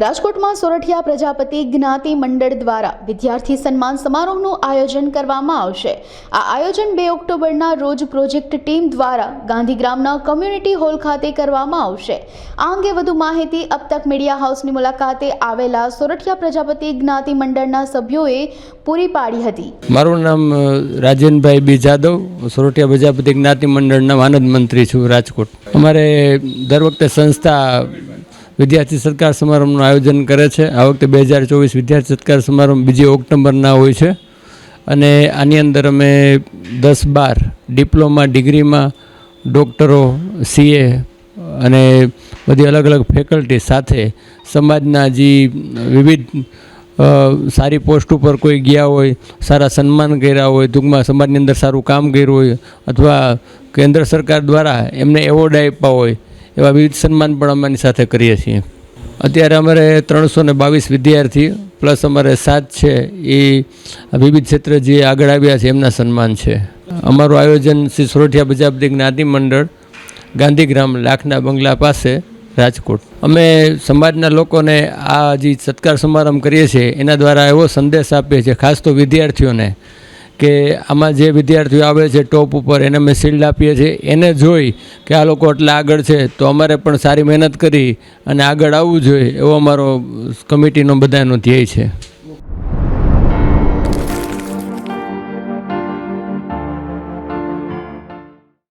રાજકોટમાં સોરઠિયા પ્રજાપતિ જ્ઞાતિ મંડળ દ્વારા વિદ્યાર્થી સન્માન સમારોહનું આયોજન કરવામાં આવશે. આ આયોજન બે ઓક્ટોબરના રોજ પ્રોજેક્ટ ટીમ દ્વારા ગાંધીગ્રામના કમ્યુનિટી હોલ ખાતે કરવામાં આવશે. આ અંગે વધુ માહિતી અપતક મીડિયા હાઉસની મુલાકાતે આવેલા સોરઠિયા પ્રજાપતિ જ્ઞાતિ મંડળના સભ્યોએ પૂરી પાડી હતી. મારું નામ રાજનભાઈ બી જાદવ, સોરઠિયા પ્રજાપતિ જ્ઞાતિ મંડળના વાનદ મંત્રી છું રાજકોટ. અમારે દર વખતે સંસ્થા વિદ્યાર્થી સત્કાર સમારંભનું આયોજન કરે છે. આ વખતે બે હજાર ચોવીસ વિદ્યાર્થી સત્કાર સમારંભ બીજી ઓક્ટોબરના હોય છે. અને આની અંદર અમે દસ બાર ડિપ્લોમા ડિગ્રીમાં ડૉક્ટરો, સીએ અને બધી અલગ અલગ ફેકલ્ટી સાથે સમાજના જે વિવિધ સારી પોસ્ટ ઉપર કોઈ ગયા હોય, સારા સન્માન કર્યા હોય, ટૂંકમાં સમાજની અંદર સારું કામ કર્યું હોય, અથવા કેન્દ્ર સરકાર દ્વારા એમને એવોર્ડ આપ્યા હોય એવા વિવિધ સન્માન પણ અમારી સાથે કરીએ છીએ. અત્યારે અમારે ત્રણસો ને બાવીસ વિદ્યાર્થી પ્લસ અમારે સાત છે. એ વિવિધ ક્ષેત્ર જે આગળ આવ્યા છે, એમના સન્માન છે. અમારું આયોજન શ્રી સોરઠિયા બજાબદી જ્ઞાતિ મંડળ, ગાંધીગ્રામ લાખના બંગલા પાસે, રાજકોટ. અમે સમાજના લોકોને આ જે સત્કાર સમારંભ કરીએ છીએ, એના દ્વારા એવો સંદેશ આપીએ છીએ, ખાસ તો વિદ્યાર્થીઓને કે આમાં જે વિદ્યાર્થીઓ આવે છે ટોપ ઉપર, એને અમે શિલ્ડ આપીએ છીએ. એને જોઈ કે આ લોકો એટલા આગળ છે, તો અમારે પણ સારી મહેનત કરી અને આગળ આવવું જોઈએ એવો અમારો કમિટીનો બધાનો ધ્યેય છે.